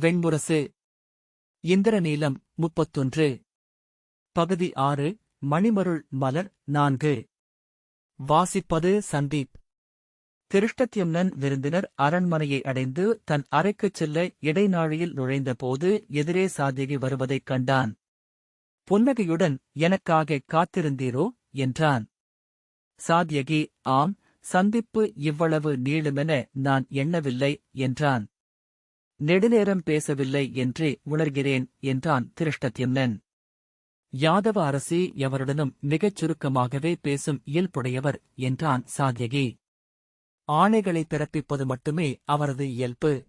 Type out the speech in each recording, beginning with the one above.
வெண்முரசு. இந்திரநீலம் முப்பத்தொன்று. பகுதி ஆறு மணிமருள் மலர் நான்கு. வாசிப்பது சந்தீப். திருஷ்டத்யம்னன் விருந்தினர் அரண்மனையை அடைந்து தன் அறைக்குச் செல்ல இடைநாழியில் நுழைந்தபோது எதிரே சாதிகி வருவதைக் கண்டான். புன்னகையுடன் எனக்காக காத்திருந்தீரோ? என்றான். சாத்யகி ஆம் சந்திப்பு இவ்வளவு நீளுமென நான் எண்ணவில்லை என்றான். நெடுநேரம் பேசவில்லை என்றே உணர்கிறேன் என்றான் திருஷ்டத்யும்னன் யாதவ அரசி எவருடனும் மிகச் சுருக்கமாகவே பேசும் இயல்புடையவர் என்றான் சாத்யகி. ஆணைகளை பிறப்பிப்பது மட்டுமே அவரது இயல்பு.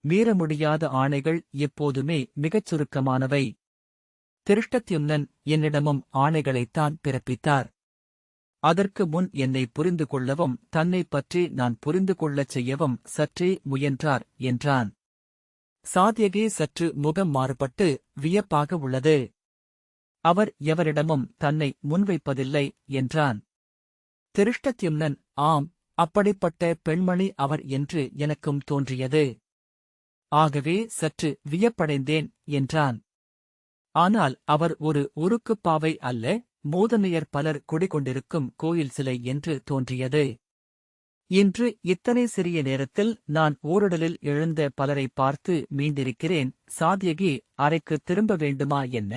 மீற முடியாத ஆணைகள் எப்போதுமே மிகச் சுருக்கமானவை. திருஷ்டத்யும்னன் என்னிடமும் ஆணைகளைத்தான் பிறப்பித்தார். அதற்கு முன் என்னை புரிந்து கொள்ளவும் தன்னைப் பற்றி நான் புரிந்து கொள்ளச் செய்யவும் சற்றே முயன்றார் என்றான். சாத்யகி சற்று முகம் மாறுபட்டு வியப்பாக உள்ளது. அவர் எவரிடமும் தன்னை முன்வைப்பதில்லை என்றான். திருஷ்டத்யும்னன் ஆம் அப்படிப்பட்ட பெண்மணி அவர் என்று எனக்கும் தோன்றியது. ஆகவே சற்று வியப்படைந்தேன் என்றான். ஆனால் அவர் ஒரு உருக்குப்பாவை அல்ல? மூதமையர் பலர் குடிகொண்டிருக்கும் கோயில் சிலை என்று தோன்றியது. இன்று இத்தனை சிறிய நேரத்தில் நான் ஓரடலில் எழுந்த பலரை பார்த்து மீண்டிருக்கிறேன் சாத்யகி அறைக்கு திரும்ப வேண்டுமா என்ன?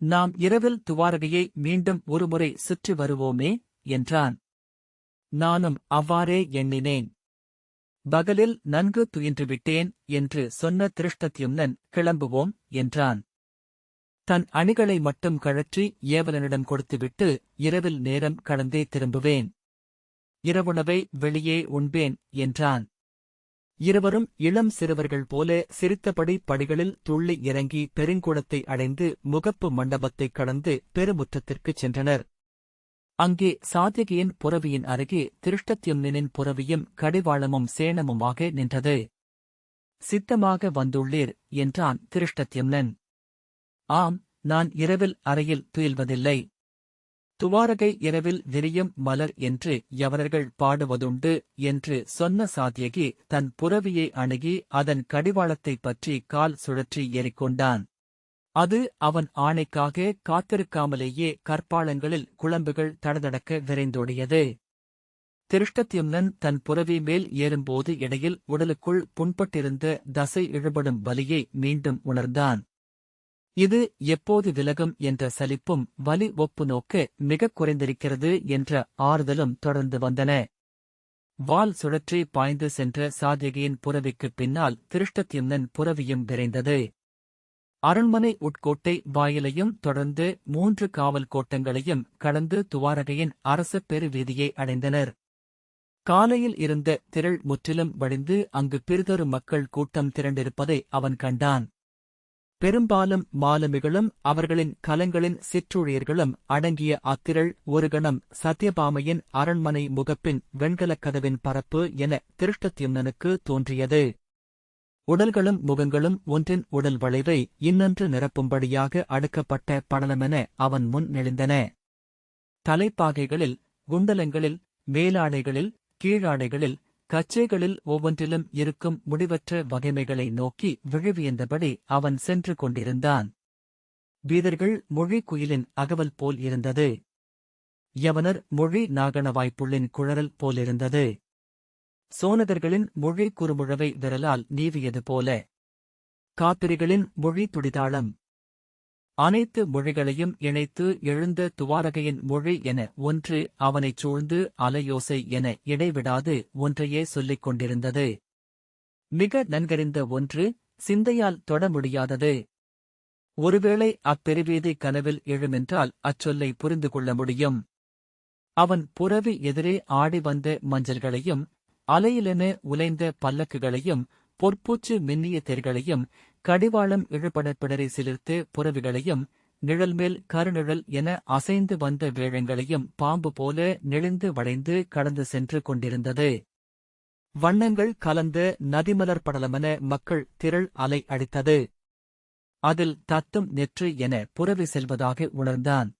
நாம் இரவில் துவாரகையை மீண்டும் ஒருமுறை சுற்றி வருவோமே என்றான். நானும் அவ்வாறே எண்ணினேன். பகலில் நன்கு துயின்றுவிட்டேன் என்று சொன்ன திருஷ்டத்யும்னன் கிளம்புவோம் என்றான். தன் அணிகளை மட்டும் கழற்றி ஏவலனிடம் கொடுத்துவிட்டு இரவில் நேரம் கடந்தே திரும்புவேன். இரவுணவை வெளியே உண்பேன் என்றான். இருவரும் இளம் சிறுவர்கள் போல சிரித்தபடி படிகளில் துள்ளி இறங்கி பெருங்குளத்தை அடைந்து முகப்பு மண்டபத்தைக் கடந்து பெருமுற்றத்திற்குச் சென்றனர். அங்கே சாத்திகியின் புறவியின் அருகே திருஷ்டத்யும்னின் புறவியும் கடிவாளமும் சேணமுமாக நின்றது. சித்தமாக வந்துள்ளீர் என்றான் திருஷ்டத்யும்னன். ஆம் நான் இரவில் அறையில் துயில்வதில்லை. துவாரகை இரவில் விரியும் மலர் என்று எவரர்கள் பாடுவதுண்டு என்று சொன்ன சாத்தியகி தன் புறவியை அணுகி அதன் கடிவாளத்தைப் பற்றி கால் சுழற்றி ஏறிக்கொண்டான். அது அவன் ஆணைக்காக காத்திருக்காமலேயே கற்பாளங்களில் குழம்புகள் தடதடக்க விரைந்தோடியது. திருஷ்டத்யும்னன் தன் புறவி மேல் ஏறும்போது இடையில் உடலுக்குள் புண்பட்டிருந்த தசை இழுபடும் வலியை மீண்டும் உணர்ந்தான். இது எப்போது விலகும் என்ற சலிப்பும் வலி ஒப்பு நோக்கு மிகக் குறைந்திருக்கிறது என்ற ஆறுதலும் தொடர்ந்து வந்தன. வால் சுழற்றி பாய்ந்து சென்ற சாதகியின் புறவிக்குப் பின்னால் திருஷ்டத்யும்னன் புறவியும் விரைந்தது. அரண்மனை உட்கோட்டை வாயிலையும் தொடர்ந்து மூன்று காவல் கோட்டங்களையும் கடந்து துவாரகையின் அரச பெருவீதியை அடைந்தனர். காலையில் இருந்த திரள் முற்றிலும் வடிந்து அங்கு பிறிதொரு மக்கள் கூட்டம் திரண்டிருப்பதை அவன் கண்டான். பெரும்பாலும் மாலுமிகளும் அவர்களின் கலங்களின் சிற்றுழியர்களும் அடங்கிய அத்திரள் ஒரு கணம் சத்யபாமையின் அரண்மனை முகப்பின் வெண்கலக் கதவின் பரப்பு என திருஷ்டத்யும்னனுக்கு தோன்றியது. உடல்களும் முகங்களும் ஒன்றின் உடல் வளைவை இன்னொன்று நிரப்பும்படியாக அடுக்கப்பட்ட படலமென அவன் முன் நெளிந்தன. தலைப்பாகைகளில் குண்டலங்களில் மேலாடைகளில் கீழாடைகளில் கச்சைகளில் ஒவ்வொன்றிலும் இருக்கும் முடிவற்ற வகைமைகளை நோக்கி விழுவியந்தபடி அவன் சென்று கொண்டிருந்தான். வீரர்கள் மொழி குயிலின் அகவல் போல் இருந்தது. யவனர் மொழி நாகணவாய்ப்புள்ளின் குழறல் போலிருந்தது. சோனகர்களின் மொழி குறுமுழவை விரலால் நீவியது போல. காப்பிரிகளின் மொழி துடிதாளம். அனைத்து மொழிகளையும் இணைத்து எழுந்த துவாரகையின் மொழி என ஒன்று அவனைச் சூழ்ந்து அலையோசை என இடைவிடாது ஒன்றையே சொல்லிக் கொண்டிருந்தது. மிக நன்கறிந்த ஒன்று சிந்தையால் தொட முடியாதது. ஒருவேளை அப்பெருவீதி கனவில் எழுமென்றால் அச்சொல்லை புரிந்து கொள்ள முடியும். அவன் புறவி எதிரே ஆடி வந்த மஞ்சள்களையும் அலையிலென உலைந்த பல்லக்குகளையும் பொற்பூச்சு மின்னிய தெர்களையும் கடிவாளம் இழுபடப் பிடரை சிலிர்த்து புறவிகளையும் நிழல்மேல் கருநிழல் என அசைந்து வந்த வேழங்களையும் பாம்பு போல நெளிந்து வளைந்து கடந்து சென்று கொண்டிருந்தது. வண்ணங்கள் கலந்த நதிமலர் படலமென மக்கள் திரள் அலை அடித்தது. அதில் தத்தும் நெற்று என புறவி செல்வதாக உணர்ந்தான்.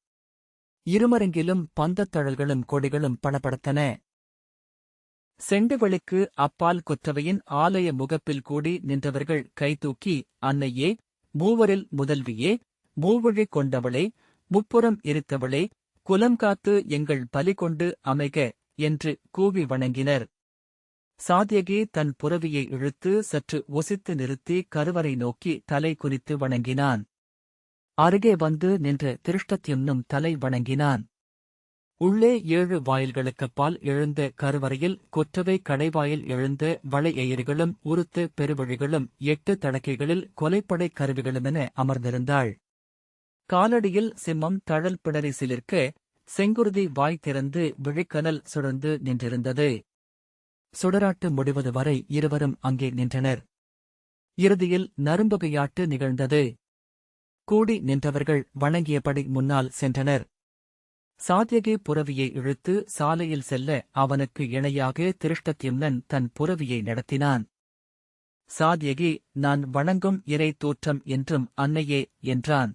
இருமரங்கிலும் பந்தத்தழல்களும் கொடிகளும் பணப்படுத்தன செண்டுகளுக்கு அப்பால் கொற்றவையின் ஆலய முகப்பில் கூடி நின்றவர்கள் கைதூக்கி அன்னையே மூவரில் முதல்வியே மூவழி கொண்டவளே முப்புறம் இருத்தவளே குலம் காத்து எங்கள் பலி கொண்டு அமைக என்று கூவி வணங்கினர். சாத்யகி தன் புறவியை இழுத்து சற்று ஒசித்து நிறுத்தி கருவறை நோக்கி தலை குனித்து வணங்கினான். அருகே வந்து நின்ற திருஷ்டத்யும்னும் தலை வணங்கினான். உள்ளே ஏழு வாயில்களுக்கப்பால் எழுந்த கருவறையில் கொற்றவை கடைவாயில் எழுந்த வளை உருத்து பெருவழிகளும் எட்டு தடக்கைகளில் கொலைப்படை கருவிகளுமென அமர்ந்திருந்தாள். காலடியில் சிம்மம் தழல் பிடரி சிலிர்க்க செங்குருதி வாய் திறந்து விழிக்கனல் சுழந்து நின்றிருந்தது. சுடராட்டு முடிவது வரை இருவரும் அங்கே நின்றனர். இறுதியில் நரும்பகையாட்டு நிகழ்ந்தது. கூடி நின்றவர்கள் வணங்கியபடி முன்னால் சென்றனர். சாத்யகி புறவியை இழுத்து சாலையில் செல்ல அவனுக்கு இணையாக திருஷ்டத்யும்னன் தன் புறவியை நடத்தினான். சாத்யகி நான் வணங்கும் இறை தோற்றம் என்றும் அன்னையே என்றான்.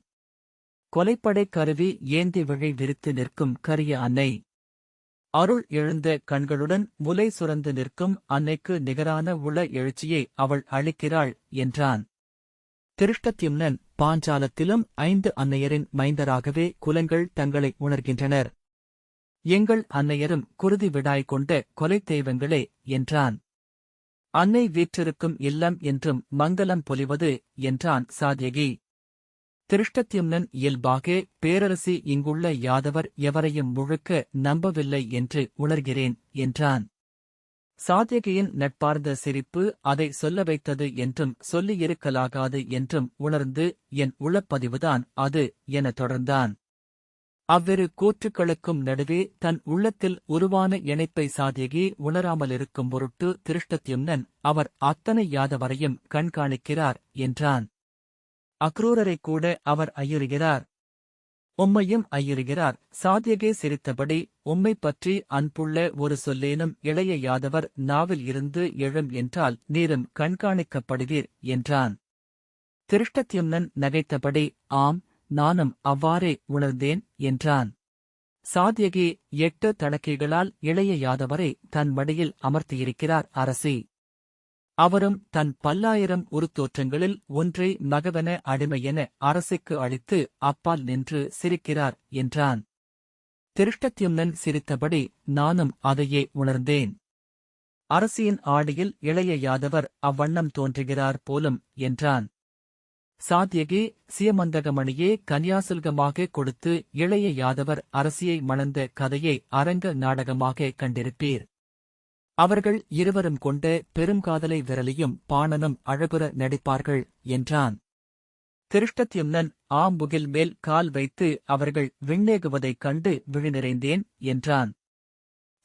கொலைப்படை கருவி ஏந்தி விழை விரித்து நிற்கும் கரிய அன்னை. அருள் எழுந்த கண்களுடன் முலை சுரந்து நிற்கும் அன்னைக்கு நிகரான உள எழுச்சியை அவள் அளிக்கிறாள் என்றான். திருஷ்டத்யும்னன் பாஞ்சாலத்திலும் ஐந்து அன்னையரின் மைந்தராகவே குலங்கள் தங்களை உணர்கின்றனர். எங்கள் அன்னையரும் குருதி விடாய் கொண்ட கொலைத் தெய்வங்களே என்றான். அன்னை வீற்றிருக்கும் இல்லம் என்றும் மங்களம் பொலிவது என்றான் சாத்யகி திருஷ்டத்யும்னன் இயல்பாக பேரரசி இங்குள்ள யாதவர் எவரையும் முழுக்க நம்பவில்லை என்று உணர்கிறேன் என்றான். சாத்யகியின் நட்பார்ந்த சிரிப்பு அதை சொல்ல வைத்தது என்றும் சொல்லியிருக்கலாகாது என்றும் உணர்ந்து என் உளப்பதிவுதான் அது என தொடர்ந்தான். அவ்விரு கூற்றுக்களுக்கும் நடுவே தன் உள்ளத்தில் உருவான இணைப்பை சாத்யகி உணராமலிருக்கும் பொருட்டு திருஷ்டத்யும்னன் அவர் அத்தனை யாதவரையும் கண்காணிக்கிறார் என்றான். அக்ரூரரை கூட அவர் அயுறுகிறார். உம்மையும் ஐயுறுகிறார் சாத்யகே சிரித்தபடி உம்மை பற்றி அன்புள்ள ஒரு சொல்லேனும் இளைய யாதவர் நாவில் இருந்து எழும் என்றால் நீரும் கண்காணிக்கப்படுவீர் என்றான். திருஷ்டத்யும்னன் நகைத்தபடி ஆம் நானும் அவ்வாறே உணர்ந்தேன் என்றான். சாத்யகி எட்டு தடக்கைகளால் இளைய யாதவரை தன் மடியில் அமர்த்தியிருக்கிறார் அரசி. அவரும் தன் பல்லாயிரம் உருத்தோற்றங்களில் ஒன்றை மகவென அடிமையென அரசுக்கு அளித்து அப்பால் நின்று சிரிக்கிறார் என்றான். திருஷ்டத்யும்னன் சிரித்தபடி நானும் அதையே உணர்ந்தேன். அரசியின் ஆடியில் இளைய யாதவர் அவ்வண்ணம் தோன்றுகிறார் போலும் என்றான். சாத்தியகி சியமந்தகமணியே கன்யாசுல்கமாக கொடுத்து இளைய யாதவர் அரசியை மணந்த கதையை அரங்க நாடகமாக கண்டிருப்பீர். அவர்கள் இருவரும் கொண்ட பெருங்காதலை விரலியும் பாணனும் அழகுற நடிப்பார்கள் என்றான். திருஷ்டத்யும்னன் ஆம்புகில் மேல் கால் வைத்து அவர்கள் விண்ணேகுவதைக் கண்டு விழிநிறைந்தேன் என்றான்.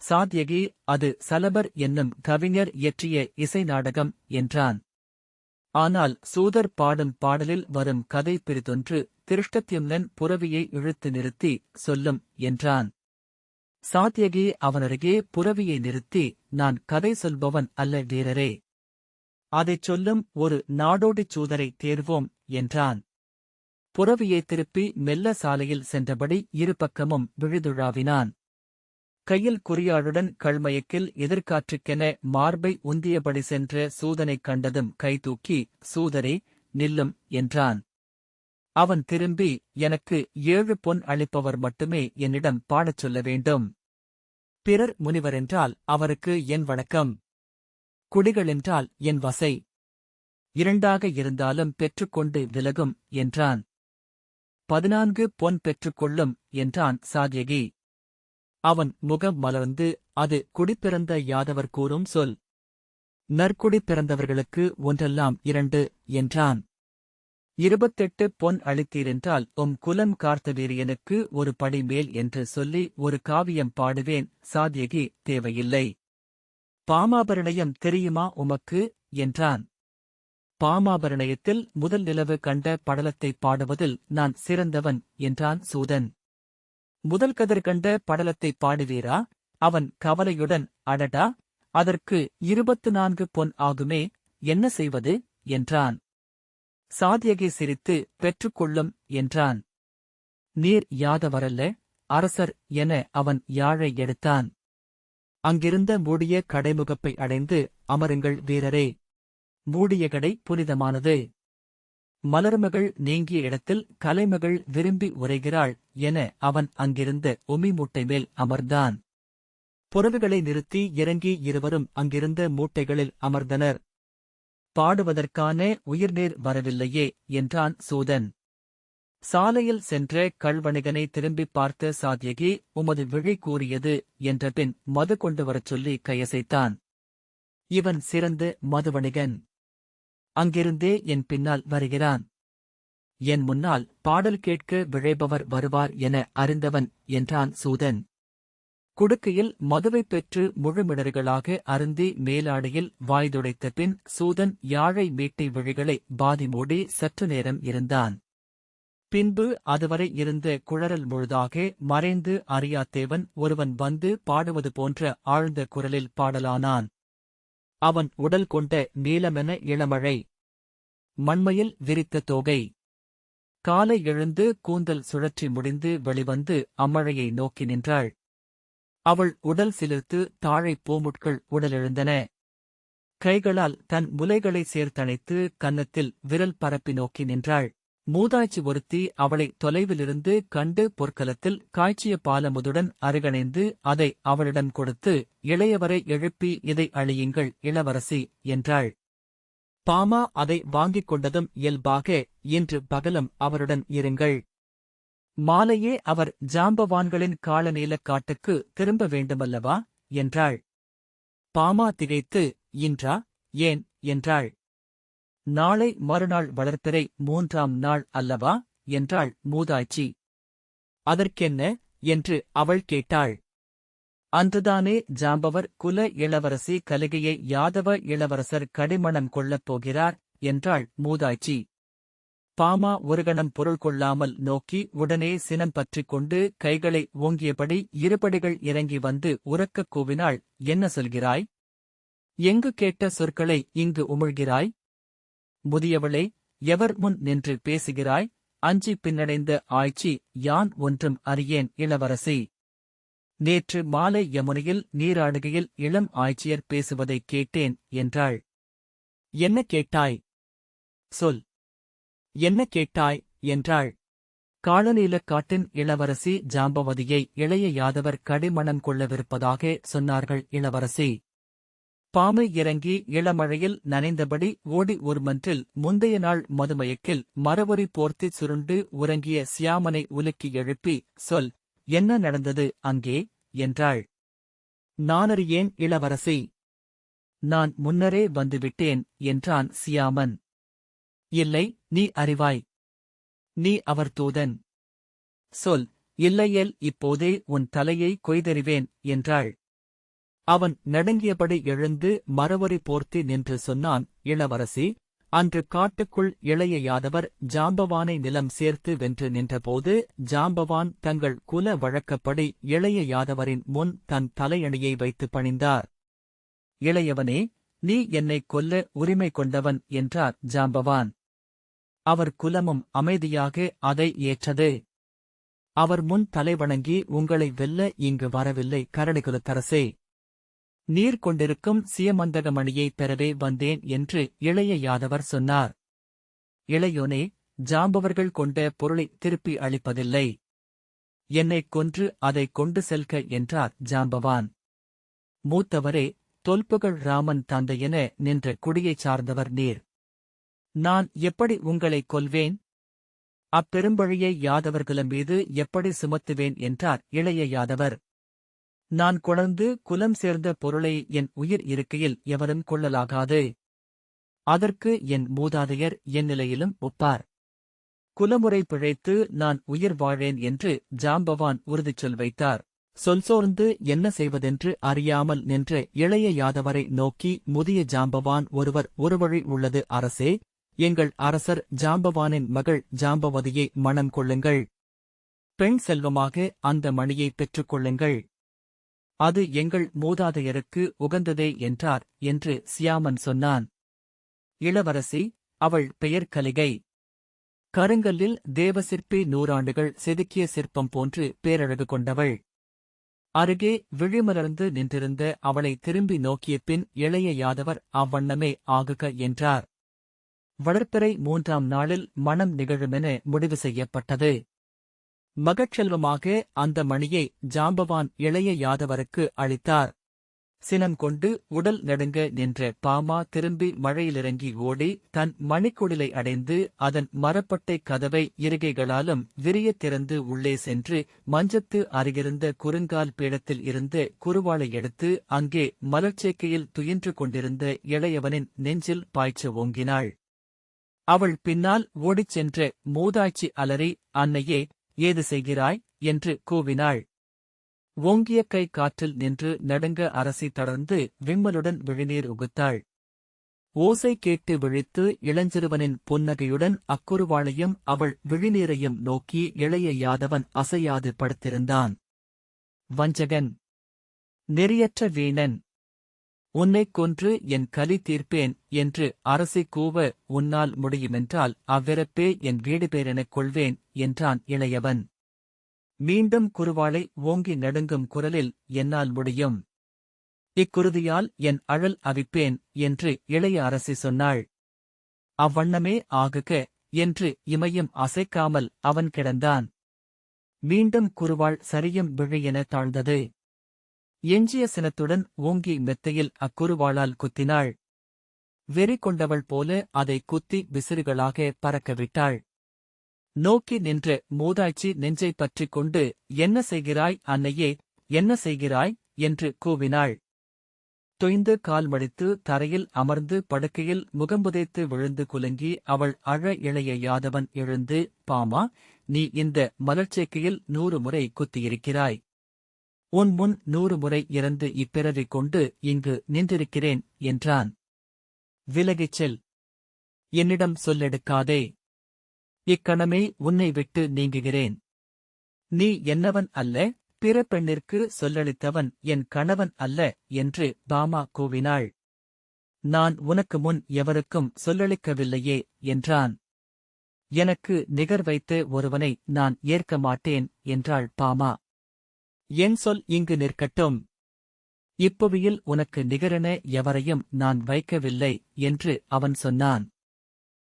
சாத்யகி அது சலபர் என்னும் கவிஞர் இயற்றிய இசை நாடகம் என்றான். ஆனால் சூதர் பாடும் பாடலில் வரும் கதை பிரிதொன்று திருஷ்டத்யும்னன் புறவியை இழுத்து நிறுத்தி சொல்லும் என்றான். சாத்தியகி அவனருகே புறவியை நிறுத்தி நான் கதை சொல்பவன் அல்ல வீரரே. அதைச் சொல்லும் ஒரு நாடோடிச் சூதரை தேர்வோம் என்றான். புறவியை திருப்பி மெல்ல சாலையில் சென்றபடி இருபக்கமும் விழுதுழாவினான். கையில் குறியாளுடன் கள்மயக்கில் எதிர்காற்றுக்கென மார்பை உந்தியபடி சென்ற சூதனைக் கண்டதும் கைதூக்கி சூதரே நில்லும் என்றான். அவன் திரும்பி எனக்கு ஏழு பொன் அளிப்பவர் மட்டுமே என்னிடம் பாடச் சொல்ல வேண்டும். பிறர் முனிவரென்றால் அவருக்கு என் வணக்கம். குடிகளென்றால் என் வசை. இரண்டாக இருந்தாலும் பெற்றுக்கொண்டு விலகும் என்றான். பதினான்கு பொன் பெற்றுக்கொள்ளும் என்றான் சாத்யகி அவன் முகம் மலர்ந்து அது குடிப்பிறந்த யாதவர் கூறும் சொல். நற்குடி பிறந்தவர்களுக்கு ஒன்றெல்லாம் இரண்டு என்றான். இருபத்தெட்டு பொன் அளித்தீரென்றால் உம் குலம் கார்த்தவீரியனுக்கு ஒரு படி மேல் என்று சொல்லி ஒரு காவியம் பாடுவேன் சாதியகி தேவையில்லை. பாமாபரணயம் தெரியுமா உமக்கு? என்றான். பாமாபரணயத்தில் முதல் நிலவு கண்ட படலத்தை பாடுவதில் நான் சிறந்தவன் என்றான் சூதன். முதல் கதிர் கண்ட படலத்தை பாடுவீரா? அவன் கவலையுடன் அடடா அதற்கு இருபத்து நான்கு பொன் ஆகுமே என்ன செய்வது? என்றான். சாதியகை சிரித்து பெற்றுக்கொள்ளும் என்றான். நீர் யாதவரல்ல அரசர் என அவன் யாழை எடுத்தான். அங்கிருந்த மூடிய கடைமுகப்பை அடைந்து அமருங்கள் வீரரே. மூடிய கடை புனிதமானது. மலர்மகள் நீங்கிய இடத்தில் கலைமகள் விரும்பி உரைகிறாள் என அவன் அங்கிருந்த உமி மூட்டை மேல் அமர்ந்தான். புறவுகளை நிறுத்தி இறங்கி இருவரும் அங்கிருந்த மூட்டைகளில் அமர்ந்தனர். பாடுவதற்கான உயிர்நீர் வரவில்லையே என்றான் சூதன். சாலையில் சென்ற கல்வணிகனை திரும்பிப் பார்த்த சாத்யகி உமது விழி கூறியது என்றபின் மது கொண்டு வரச் சொல்லி கையசைத்தான். இவன் சிறந்த மதுவணிகன். அங்கிருந்தே என் பின்னால் வருகிறான். என் முன்னால் பாடல் கேட்க விழைபவர் வருவார் என அறிந்தவன் என்றான் சூதன். குடுக்கையில் மதுவைப் பெற்று முழுமிடர்களாக அருந்தி மேலாடையில் வாய்துடைத்த பின் சூதன் யாழை மீட்டை விழிகளை பாதி மூடி சற்று நேரம் இருந்தான். பின்பு அதுவரை இருந்த குழறல் முழுதாக மறைந்து அறியாத்தேவன் ஒருவன் வந்து பாடுவது போன்ற ஆழ்ந்த குரலில் பாடலானான். அவன் உடல் கொண்ட நீலமென இளமழை. மண்மையில் விரித்த தோகை. காலை எழுந்து கூந்தல் சுழற்றி முடிந்து வெளிவந்து அம்மழையை நோக்கி நின்றாள். அவள் உடல் சிலிர்த்து தாழை பூமுட்கள் உடலெழுந்தன. கைகளால் தன் முலைகளை சேர்த்தணைத்து கன்னத்தில் விரல் பரப்பி நோக்கி நின்றாள். மூதாய்ச்சி ஒருத்தி அவளை தொலைவிலிருந்து கண்டு பொற்கலத்தில் காய்ச்சிய பாலமுதுடன் அருகணைந்து அதை அவளிடம் கொடுத்து இளையவரை எழுப்பி இதை அழியுங்கள் இளவரசி என்றாள். பாமா அதை வாங்கிக் கொண்டதும் இயல்பாக இன்று பகலும் அவருடன் இருங்கள். மாலையே அவர் ஜாம்பவான்களின் காலநீலக் காட்டுக்கு திரும்ப வேண்டுமல்லவா? என்றாள். பாமா திகைத்து இன்றா? ஏன்? என்றாள். நாளை மறுநாள் வளர்ப்பிறை மூன்றாம் நாள் அல்லவா? என்றாள் மூதாய்ச்சி அதற்கென்ன? என்று அவள் கேட்டாள். அன்றுதானே ஜாம்பவர் குல இளவரசி கலிகையை யாதவ இளவரசர் கடிமணம் கொள்ளப் போகிறார்? என்றாள் மூதாய்ச்சி பாமா ஒருகணம் பொருள் கொள்ளாமல் நோக்கி உடனே சினம் பற்றிக் கொண்டு கைகளை ஓங்கியபடி இருபடிகள் இறங்கி வந்து உறக்கக் கூவினாள். என்ன சொல்கிறாய்? எங்கு கேட்ட சொற்களை இங்கு உமிழ்கிறாய்? முதியவளே எவர் முன் நின்று பேசுகிறாய்? அஞ்சி பின்னடைந்த ஆய்ச்சி யான் ஒன்றும் அறியேன் இளவரசி. நேற்று மாலை யமுனையில் நீராடுகையில் இளம் ஆய்ச்சியர் பேசுவதைக் கேட்டேன் என்றாள். என்ன கேட்டாய்? சொல். என்ன கேட்டாய்? என்றாள். காலநீலக் காட்டின் இளவரசி ஜாம்பவதியை இளைய யாதவர் கடிமணம் கொள்ளவிருப்பதாக சொன்னார்கள் இளவரசி. பாமை இறங்கி இளமழையில் நனைந்தபடி ஓடி ஒரு மன்றில் முந்தைய நாள் மதுமயக்கில் மரவரி போர்த்திச் சுருண்டு உறங்கிய சியாமனை உலுக்கி எழுப்பி சொல் என்ன நடந்தது அங்கே? என்றாள். நானறியேன் இளவரசி. நான் முன்னரே வந்துவிட்டேன் என்றான் சியாமன். இல்லை நீ அறிவாய். நீ அவர் தூதன். சொல் இல்லையேல் இப்போதே உன் தலையை கொய்தறிவேன் என்றாள். அவன் நடுங்கியபடி எழுந்து மரவரி போர்த்தி நின்று சொன்னான் இளவரசி அன்று காட்டுக்குள் இளைய யாதவர் ஜாம்பவானை நிலம் சேர்த்து வென்று நின்றபோது ஜாம்பவான் தங்கள் குல வழக்கப்படி இளைய யாதவரின் முன் தன் தலையணியை வைத்து பணிந்தார். இளையவனே நீ என்னைக் கொல்ல உரிமை கொண்டவன் என்றார் ஜாம்பவான். அவர் குலமும் அமைதியாக அதை ஏற்றது. அவர் முன் தலைவணங்கி உங்களை வெல்ல இங்கு வரவில்லை கரணிகுலத்தரசே நீர் கொண்டிருக்கும் சியமந்தகமணியைப் பெறவே வந்தேன் என்று இளைய யாதவர் சொன்னார். இளையோனே ஜாம்பவர்கள் கொண்ட பொருளை திருப்பி அளிப்பதில்லை. என்னைக் கொன்று அதைக் கொண்டு செல்க என்றார் ஜாம்பவான். மூத்தவரே தொல்புகழ் ராமன் தந்தையென நின்ற குடியைச் சார்ந்தவர் நீர். நான் எப்படி உங்களைக் கொல்வேன்? அப்பெரும்பழியை யாதவர்கள மீது எப்படி சுமத்துவேன்? என்றார் இளைய யாதவர். நான் கொணர்ந்து குலம் சேர்ந்த பொருளை என் உயிர் இருக்கையில் எவரும் கொள்ளலாகாது. அதற்கு என் மூதாதையர் என் நிலையிலும் ஒப்பார். குலமுறை பிழைத்து நான் உயிர் வாழேன் என்று ஜாம்பவான் உறுதிச் சொல் வைத்தார். சொல் சோர்ந்து என்ன செய்வதென்று அறியாமல் நின்ற இளைய யாதவரை நோக்கி முதிய ஜாம்பவான் ஒருவர் ஒருவழி உள்ளது அரசே எங்கள் அரசர் ஜாம்பவானின் மகள் ஜாம்பவதியை மணம் கொள்ளுங்கள். பெண் செல்வமாக அந்த மணியை பெற்றுக்கொள்ளுங்கள் அது எங்கள் மூதாதையருக்கு உகந்ததே என்றார் என்று சியாமன் சொன்னான். இளவரசி அவள் பெயர் கலிகை. கருங்கல்லில் தேவசிற்பி நூறாண்டுகள் செதுக்கிய சிற்பம் போன்று பேரழகு கொண்டவள். அருகே விழிமலர்ந்து நின்றிருந்த அவளை திரும்பி நோக்கிய பின் இளைய யாதவர் அவ்வண்ணமே ஆகுக என்றார். வளர்ப்பிறை மூன்றாம் நாளில் மனம் நிகழுமென முடிவு செய்யப்பட்டது. மகட்செல்வமாக அந்த மணியை ஜாம்பவான் இளைய யாதவருக்கு அளித்தார். சினம் கொண்டு உடல் நடுங்க நின்ற பாமா திரும்பி மழையிலிறங்கி ஓடி தன் மணிக்குடிலை அடைந்து அதன் மரப்பட்டை கதவை இருகைகளாலும் விரியத் திறந்து உள்ளே சென்று மஞ்சத்து அருகிருந்த குறுங்கால் பீடத்தில் இருந்து குருவாளை எடுத்து அங்கே மலர்ச்சேக்கையில் துயின்று கொண்டிருந்த இளையவனின் நெஞ்சில் பாய்ச்ச ஓங்கினாள். அவள் பின்னால் ஓடிச் சென்ற மூதாட்சி அலறி அன்னையே ஏது செய்கிறாய்? என்று கூவினாள். ஓங்கிய கை காற்றில் நின்று நடுங்க அரசி தொடர்ந்து விம்மலுடன் விழிநீர் உகுத்தாள். ஓசை கேட்டு விழித்து இளஞ்சிறுவனின் புன்னகையுடன் அக்குருவாளையும் அவள் விழிநீரையும் நோக்கி இளைய யாதவன் அசையாது படுத்திருந்தான். வஞ்சகன் நெறியற்ற வீணன் உன்னைக் கொன்று என் கலி தீர்ப்பேன் என்று அரசை கூவ உன்னால் முடியுமென்றால் அவ்விறப்பே என் வீடு பேரெனக் கொள்வேன் என்றான் இளையவன். மீண்டும் குருவாளை ஓங்கி நடுங்கும் குரலில் என்னால் முடியும். இக்குருதியால் என் அழல் அவிப்பேன் என்று இளைய அரசி சொன்னாள். அவ்வண்ணமே ஆகுக என்று இமையும் அசைக்காமல் அவன் கிடந்தான். மீண்டும் குருவாள் சரியும் விழியென தாழ்ந்தது. எஞ்சிய சினத்துடன் ஓங்கி மெத்தையில் அக்குருவாளால் குத்தினாள். வெறி கொண்டவள் போல அதை குத்தி விசிறுகளாக பறக்கவிட்டாள் நோக்கி நின்ற மூதாய்ச்சி நெஞ்சைப் பற்றிக் கொண்டு என்ன செய்கிறாய் அன்னையே என்ன செய்கிறாய்? என்று கூவினாள். தொய்ந்து கால் மடித்து தரையில் அமர்ந்து படுக்கையில் முகம்புதைத்து விழுந்து குலுங்கி அவள் அழ இளைய யாதவன் எழுந்து பாமா நீ இந்த மலர்ச்சேக்கையில் நூறு முறை குத்தியிருக்கிறாய். உன் முன் நூறு முறை இறந்து இப்பிறவி கொண்டு இங்கு நின்றிருக்கிறேன் என்றான். விலகிச் செல். என்னிடம் சொல்லெடுக்காதே. இக்கணமே உன்னை விட்டு நீங்குகிறேன். நீ என்னவன் அல்ல? பிற பெண்ணிற்கு சொல்லளித்தவன் என் கணவன் அல்ல என்று பாமா கூவினாள். நான் உனக்கு முன் எவருக்கும் சொல்லளிக்கவில்லையே என்றான். எனக்கு நிகர் வைத்து ஒருவனை நான் ஏற்க மாட்டேன் என்றாள் பாமா. என் சொல் இங்கு நிற்கட்டும். இப்புவியில் உனக்கு நிகரென எவரையும் நான் வைக்கவில்லை என்று அவன் சொன்னான்.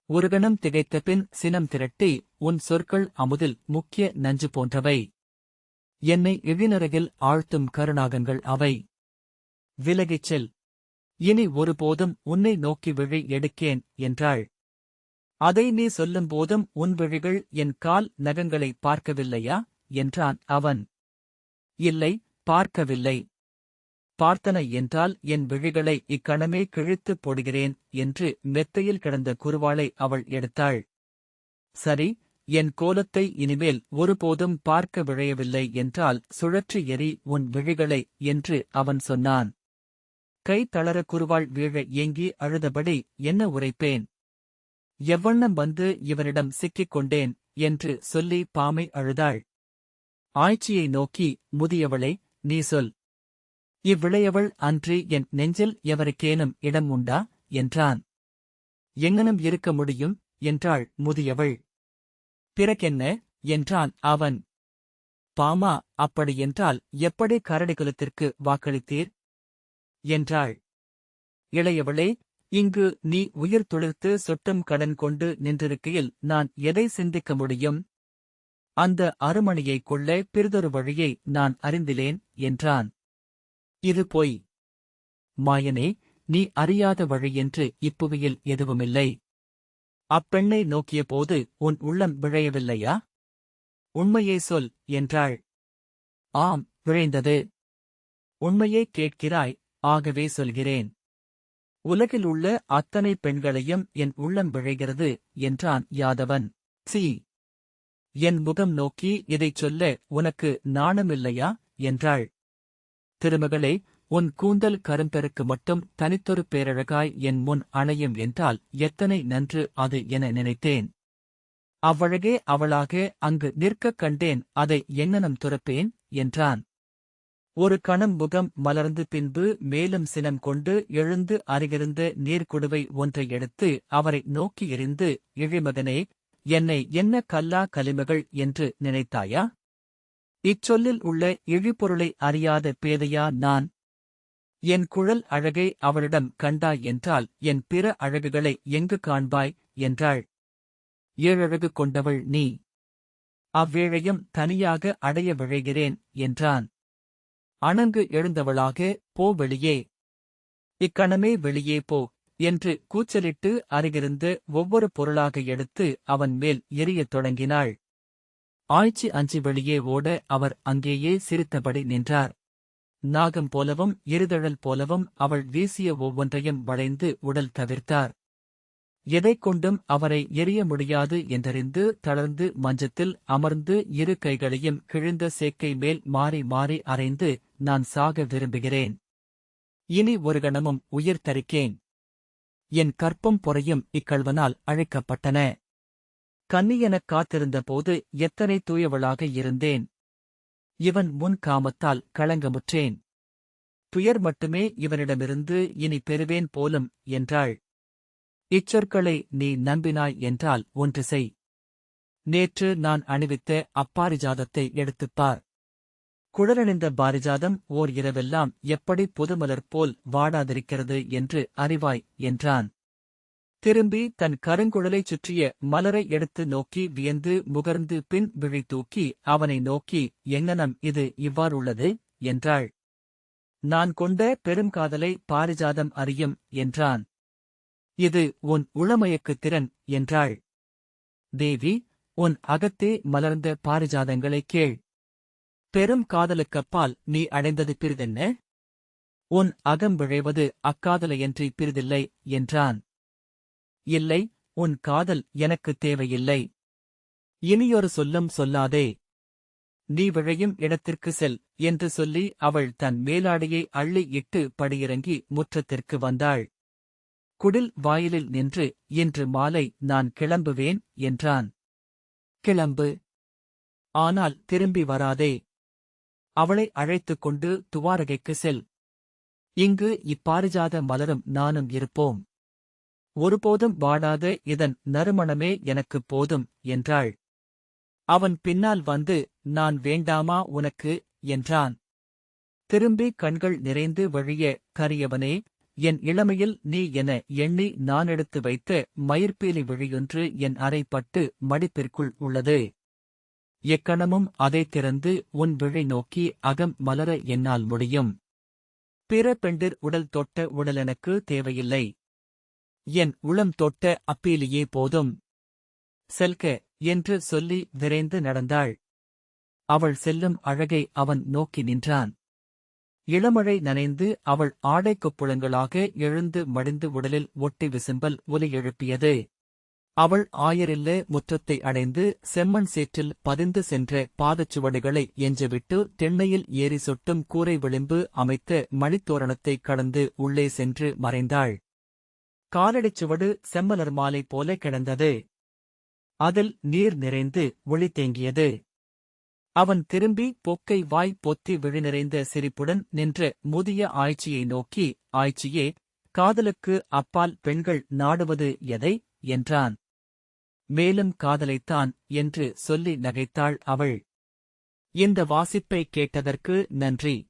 ஒருகணம் திகைத்த பின் சினம் திரட்டி உன் சொற்கள் அமுதில் முக்கிய நஞ்சு போன்றவை. என்னை இழிநரகில் ஆழ்த்தும் கருணாகங்கள் அவை. விலகிச் செல். இனி ஒருபோதும் உன்னை நோக்கி விழி எடுக்கேன் என்றாள். அதை நீ சொல்லும்போதும் உன் விழிகள் என் கால் நகங்களை பார்க்கவில்லையா? என்றான் அவன். இல்லை பார்க்கவில்லை. பார்த்தன என்றால் என் விழிகளை இக்கணமே கிழித்துப் போடுகிறேன் என்று மெத்தையில் கிடந்த குருவாளை அவள் எடுத்தாள். சரி என் கோலத்தை இனிமேல் ஒருபோதும் பார்க்க விழையவில்லை என்றால் சுழற்றி எறி உன் விழிகளை என்று அவன் சொன்னான். கை தளர குருவாள் வீழ ஏங்கி அழுதபடி என்ன உரைப்பேன்? எவ்வண்ணம் வந்து இவனிடம் சிக்கிக் கொண்டேன் என்று சொல்லி பாமை அழுதாள். ஆய்ச்சியை நோக்கி முதியவளே நீ சொல். இவ்விளையவள் அன்றி என் நெஞ்சில் எவருக்கேனும் இடம் உண்டா? என்றான். எங்கனும் இருக்க முடியும்? என்றாள் முதியவள். பிறகென்ன என்றான் அவன். பாமா அப்படியென்றால் எப்படி கரடிகுலத்திற்கு வாக்களித்தீர்? என்றாள். இளையவளே இங்கு நீ உயிர் துளிர்த்து சொட்டும் கடன் கொண்டு நின்றிருக்கையில் நான் எதை சிந்திக்க முடியும்? அந்த அருமணியைக் கொள்ள பிறிதொரு வழியை நான் அறிந்திலேன் என்றான். இது பொய். மாயனே நீ அறியாத வழியென்று இப்புவியில் எதுவுமில்லை. அப்பெண்ணை நோக்கியபோது உன் உள்ளம் விழையவில்லையா? உண்மையே சொல் என்றாள். ஆம் விழைந்தது. உண்மையை கேட்கிறாய் ஆகவே சொல்கிறேன். உலகில் உள்ள அத்தனை பெண்களையும் என் உள்ளம் விழைகிறது என்றான் யாதவன். சி. என் முகம் நோக்கி இதைச் சொல்ல உனக்கு நாணமில்லையா? என்றாள். திருமகளே உன் கூந்தல் கரும்பெருக்கு மட்டும் தனித்தொரு பேரழகாய் என் முன் அணையும் என்றால் எத்தனை நன்று அது என நினைத்தேன். அவ்வழகே அவளாக அங்கு நிற்கக் கண்டேன் அதை எங்கனம் துறப்பேன்? என்றான். ஒரு கணம் முகம் மலர்ந்து பின்பு மேலும் சினம் கொண்டு எழுந்து அருகிருந்த நீர்க்குடுவை ஒன்றை எடுத்து அவரை நோக்கி எறிந்து இழிமகனே என்னை என்ன கல்லா கலிமகள் என்று நினைத்தாயா? இச்சொல்லில் உள்ள இழிபொருளை அறியாத பேதையா நான்? என் குழல் அழகை அவளிடம் கண்டாய் என்றால் என் பிற அழகுகளை எங்கு காண்பாய் என்றாள். ஏழழகு கொண்டவள் நீ. அவ்வேழையும் தனியாக அடைய விழைகிறேன் என்றான். அணங்கு எழுந்தவளாக போ வெளியே. இக்கணமே வெளியே போ. என்று கூச்சலிட்டு அருகிருந்து ஒவ்வொரு பொருளாக எடுத்து அவன் மேல் எரியத் தொடங்கினாள். ஆய்ச்சி அஞ்சி வெளியே ஓட அவர் அங்கேயே சிரித்தபடி நின்றார். நாகம் போலவும் இருதழல் போலவும் அவள் வீசிய ஒவ்வொன்றையும் வளைந்து உடல் தவிர்த்தார். எதைக் கொண்டும் அவரை எரிய முடியாது என்றறிந்து தளர்ந்து மஞ்சத்தில் அமர்ந்து இரு கைகளையும் கிழிந்த சேக்கை மேல் மாறி மாறி அறைந்து நான் சாக விரும்புகிறேன். இனி ஒரு கணமும் உயிர் தரிக்கேன். என் கற்பம் பொறையும் இக்கள்வனால் அழைக்கப்பட்டன. கன்னியெனக் காத்திருந்தபோது எத்தனை தூயவளாக இருந்தேன். இவன் முன் காமத்தால் களங்கமுற்றேன் துயர் மட்டுமே இவனிடமிருந்து இனி பெறுவேன் போலும் என்றாள். இச்சொற்களை நீ நம்பினாய் என்றால் ஒன்று செய். நேற்று நான் அணிவித்த அப்பாரிஜாதத்தை எடுத்துப்பார் குழலணிந்த பாரிஜாதம் ஓர் இரவெல்லாம் எப்படி புதுமலர் போல் வாடாதிருக்கிறது என்று அறிவாய் என்றான். திரும்பி தன் கருங்குழலைச் சுற்றிய மலரை எடுத்து நோக்கி வியந்து முகர்ந்து பின் விழி தூக்கி அவனை நோக்கி எங்கனம் இது இவ்வாறுள்ளது? என்றாள். நான் கொண்ட பெருங்காதலை பாரிஜாதம் அறியும் என்றான். இது உன் உளமயக்குத் திறன் என்றாள். தேவி உன் அகத்தே மலர்ந்த பாரிஜாதங்களை கேள். பெரும் காதலுக்கப்பால் நீ அடைந்தது பிரிதென்ன உன் அகம் விழைவது அக்காதலையன்றி பிரிதில்லை என்றான். இல்லை உன் காதல் எனக்குத் தேவையில்லை. இனியொரு சொல்லும் சொல்லாதே. நீ விழையும் இடத்திற்கு செல் என்று சொல்லி அவள் தன் மேலாடையை அள்ளி இட்டு படியிறங்கி முற்றத்திற்கு வந்தாள். குடில் வாயிலில் நின்று இன்று மாலை நான் கிளம்புவேன் என்றான். கிளம்பு. ஆனால் திரும்பி வராதே. அவளை அழைத்துக் கொண்டு துவாரகைக்கு செல். இங்கு இப்பாரிஜாத மலரும் நானும் இருப்போம். ஒருபோதும் வாடாத இதன் நறுமணமே எனக்குப் போதும் என்றாள். அவன் பின்னால் வந்து நான் வேண்டாமா உனக்கு? என்றான். திரும்பி கண்கள் நிறைந்து வழிய கரியவனே என் இளமையில் நீ என எண்ணி நான் எடுத்து வைத்த மயிர்பீலி விழியொன்று என் அறைப்பட்டு மடிப்பிற்குள் உள்ளது. எக்கணமும் அதை திறந்து உன் விழை நோக்கி அகம் மலர என்னால் முடியும். பிற பெண்டிர் உடல் தொட்ட உடல் எனக்கு தேவையில்லை. என் உளம் தொட்ட அப்பீலியே போதும். செல்க என்று சொல்லி விரைந்து நடந்தாள். அவள் செல்லும் அழகை அவன் நோக்கி நின்றான். இளமழை நனைந்து அவள் ஆடைக்குப் புலங்களாக எழுந்து மடிந்து உடலில் ஒட்டி விசும்பல் ஒலி எழுப்பியது. அவள் ஆயரில்ல முற்றத்தை அடைந்து செம்மண் சேற்றில் பதிந்து சென்ற பாதச்சுவடுகளை எஞ்சவிட்டு தென்னையில் ஏறி சொட்டும் கூரை விளிம்பு அமைத்த மணித்தோரணத்தைக் கடந்து உள்ளே சென்று மறைந்தாள். காலடிச்சுவடு செம்மலர் மாலை போல கிடந்தது. அதில் நீர் நிறைந்து ஒளி தேங்கியது. அவன் திரும்பி பொக்கை வாய் பொத்தி விழி நிறைந்த சிரிப்புடன் நின்ற முதிய ஆய்ச்சியை நோக்கி ஆய்ச்சியே காதலுக்கு அப்பால் பெண்கள் நாடுவது எதை? என்றான். மேலும் காதலைத்தான் என்று சொல்லி நகைத்தாள் அவள். இந்த வாசிப்பை கேட்டதற்கு நன்றி.